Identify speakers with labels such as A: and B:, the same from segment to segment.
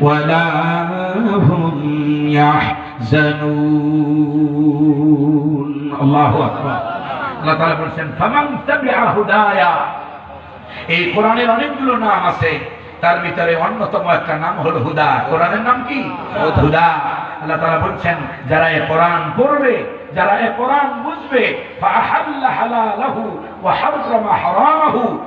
A: ولا هم يحزنون الله أكبر আল্লাহ তাআলা বলছেন ফামান তাবিআ হুদায়া এই কোরআনের অনেকগুলো নাম আছে তার ভিতরে অন্যতম একটা নাম হলো হুদা কোরআনের নাম কি হুদা আল্লাহ তাআলা বলছেন যারা এই কোরআন পড়বে যারা এই কোরআন বুঝবে ফাহাল্লা হালালাহু ওয়া হাররামা হারামাহু কোরআনের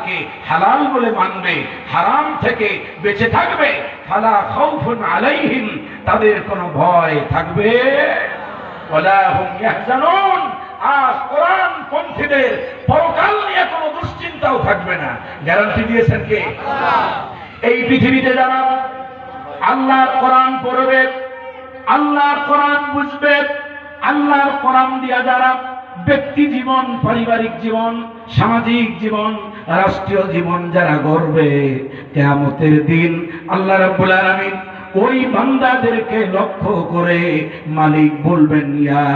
A: হালালকে হালাল বলে মানবে হারাম থেকে বেঁচে থাকবে। ফালা খাউফুন আলাইহিম তাদের কোনো ভয় থাকবে। ওয়ালা হুম ইয়াহজানুন আর কোরআন পন্থীদের পরকাল নিয়ে কোনো দুশ্চিন্তাও থাকবে না। গ্যারান্টি দিয়েছেন কে? এই পৃথিবীতে যারা আল্লাহর কোরআন পড়বে আল্লাহর কোরআন বুঝবে আল্লাহর কোরআন দিয়া যারা ব্যক্তি জীবন, পারিবারিক জীবন, সামাজিক জীবন, রাষ্ট্রীয় জীবন যারা গড়বে, কেয়ামতের দিন আল্লাহ রাব্বুল আলামিন ওই বান্দাদেরকে লক্ষ্য করে মালিক বলবেন, ইয়া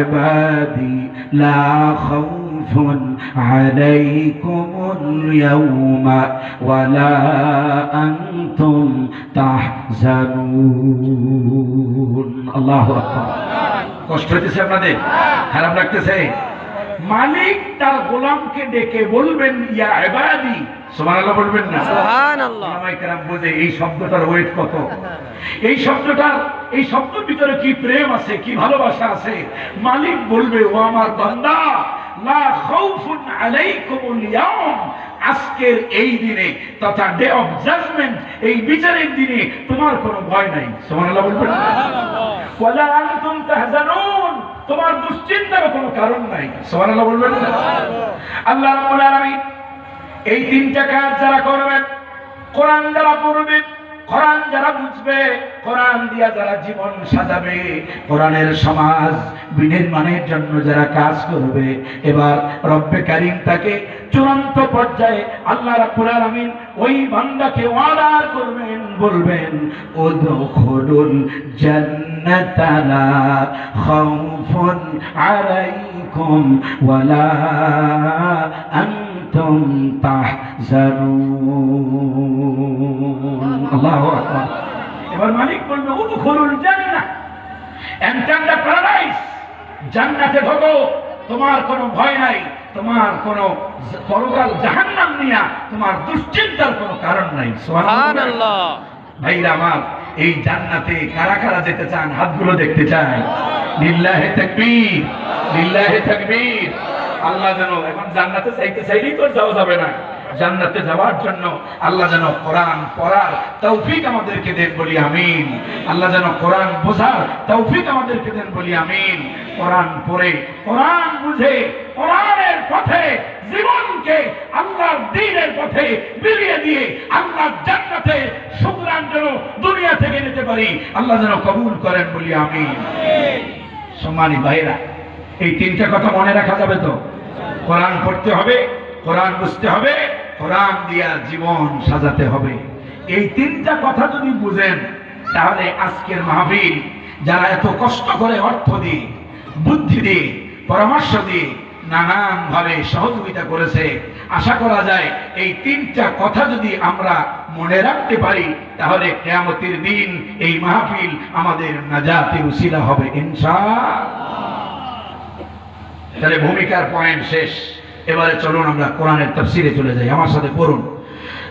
A: ইবাদি, লা খাউফুন আলাইকুমুল ইয়াউমা ওয়ালা আনতুম তাহজানুন। আল্লাহু আকবার। কষ্ট হইতেছে আপনাদের? খারাপ লাগতেছে। মালিক তার গোলামকে ডেকে বলবেন ইয়া ইবাদি। সুবহানাল্লাহ বলবেন না।
B: সুবহানাল্লাহ।
A: ওলামায়ে কেরাম বোঝে এই শব্দটার ওয়েট কত? এই শব্দটার এই শব্দের ভিতরে কি প্রেম আছে কি ভালোবাসা আছে? মালিক বলবে ও আমার বান্দা লা খাউফুন আলাইকুমুল ইয়াউম। আজকের এই দিনে তথা ডে অফ জাজমেন্ট এই বিচারের দিনে তোমার কোনো ভয় নাই। সুবহানাল্লাহ বলবেন না। তোমার দুশ্চিন্তার কোনো কারণ নাই। সুবহানাল্লাহ বলবেন না? আল্লাহ এই তিনটা কাজ যারা করবেন, কোরআন যারা পড়বে কোরআন যারা বুঝবে, কোরআন দিয়া যারা জীবন সাজাবে, কোরআনের সমাজ বিনির্মাণের জন্য যারা কাজ করবে, এবার রব্বে কারিম তাকে চূড়ান্ত পর্যায়ে আল্লাহ রাব্বুল আলামিন ওই বান্দাকে অর্ডার করবেন, বলবেন উদখুলুল জান্নাতা লা খাউফুন আলাইকুম ওয়ালা আনতুম আকবার এবার মালিক বলবে এন্টার দ্য প্যারাডাইস জান্নাতে ঢোকো। তোমার কোনো ভয় নাই। তোমার কোনো পরকাল জাহান্নাম নিয়া তোমার দুশ্চিন্তার কোনো কারণ নাই।
B: সুবহানাল্লাহ।
A: ভাইরা আমার এই জান্নাতে কারা কারা যেতে চান হাতগুলো দেখতে চাই। লিল্লাহে তাকবীর। লিল্লাহে তাকবীর। আল্লাহ যেন এখন জান্নাতে চাইতে চাইলেই তো যাওয়া যাবে না। জান্নাতে যাওয়ার জন্য আল্লাহ যেন কোরআন পড়ার তৌফিক আমাদেরকে দেন বলি আমিন। আল্লাহ যেন কোরআন বোঝার তৌফিক আমাদেরকে দেন বলি আমিন। কোরআন পড়ে, কোরআন বুঝে, কোরআনের পথে, জীবনকে আল্লাহর দ্বীনের পথে বিলিয়ে দিয়ে আল্লাহর জান্নাতে সুতরাং যেন দুনিয়া থেকে নিতে পারি। আল্লাহ যেন কবুল করেন বলি আমিন। সম্মানী ভাইরা এই তিনটা কথা মনে রাখা যাবে তো? কোরআন পড়তে হবে, কোরআন বুঝতে হবে কোরআন দিয়া জীবন সাজাতে হবে। এই তিনটা কথা যদি বুঝেন, তাহলে আজকের মাহফিল যারা এত কষ্ট করে অর্থ দিয়ে, বুদ্ধি দিয়ে, পরামর্শ দিয়ে নানান ভাবে সহযোগিতা করেছে, আশা করা যায় এই তিনটা কথা যদি আমরা মনে রাখতে পারি, তাহলে কেয়ামতের দিন এই মাহফিল আমাদের নাজাতের উসিলা হবে, ইনশাআল্লাহ। তাহলে ভূমিকার পয়েন্ট শেষ। এবারে চলুন আমরা কোরআনের তফসিরে চলে যাই আমার সাথে পড়ুন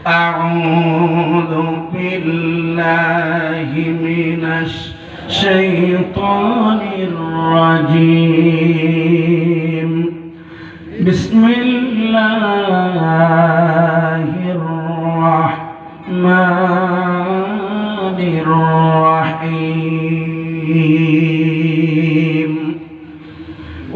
A: أعوذ بالله من الشيطان الرجيم بسم الله الرحمن الرحيم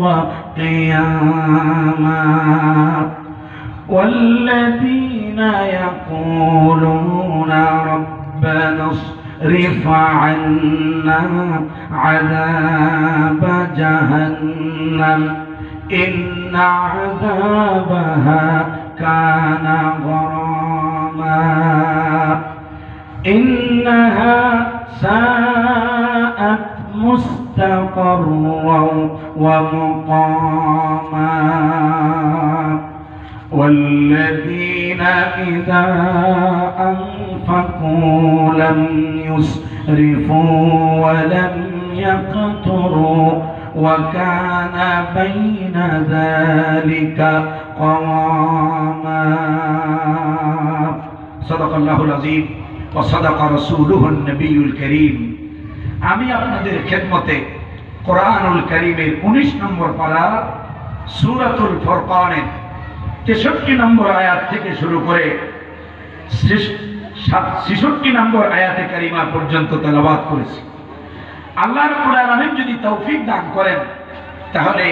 A: وقياما والذين الذين يقولون ربنا اصرف عنا عذاب جهنم إن عذابها كان غراما إنها ساءت مستقرا ومقاما. والذين إذا أنفقوا لم يسرفوا ولم يقتروا وكان بين ذلك قواما. صدق الله العظيم وصدق رسوله النبي الكريم. আমি আপনাদের খেদমতে কোরআনুল করিমের উনিশ নম্বর পারা সুরাতুল ফরকানের তেষট্টি নম্বর আয়াত থেকে শুরু করে ছেষট্টি নম্বর আয়াতে কারিমা পর্যন্ত তেলাবাদ করেছি। আল্লাহ রব্বুল যদি তৌফিক দান করেন, তাহলে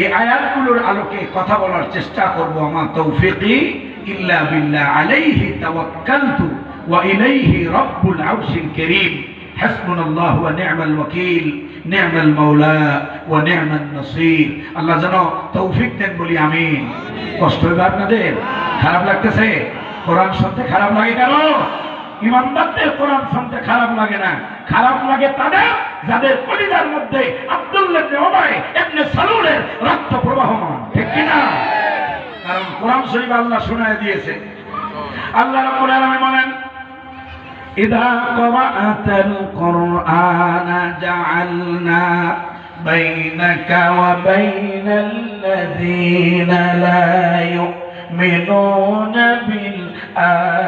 A: এই আয়াতগুলোর আলোকে কথা বলার চেষ্টা করব। আমার তৌফিকি ইল্লা বিল্লাহ আলাইহি তাওয়াক্কালতু ওয়া ইলাইহি রাব্বুল আরশিল কারীম। হাসবুনাল্লাহ ওয়া নি'মাল ওয়াকিল নি'মাল মাওলা ওয়া নি'মান নাসির। আল্লাহ যেন তৌফিক দেন বলি আমিন। কষ্ট হবে আপনাদের? খারাপ লাগতেছে? কোরআন শুনতে খারাপ লাগে কেন? ইমানদারদের কোরআন শুনতে খারাপ লাগে না। খারাপ লাগে তাদের যাদের কলিজার মধ্যে আব্দুল্লাহ ইবনে উমাই ইবনে সালুলের রক্ত প্রবাহমান। ঠিক কি না কারণ কোরআন শরীফ আল্লাহ শোনায় দিয়েছে। আল্লাহ রাব্বুল আলামিন বলেন إذا قرأت القرآن جعلنا بينك وبين الذين لا يؤمنون بالآخرة.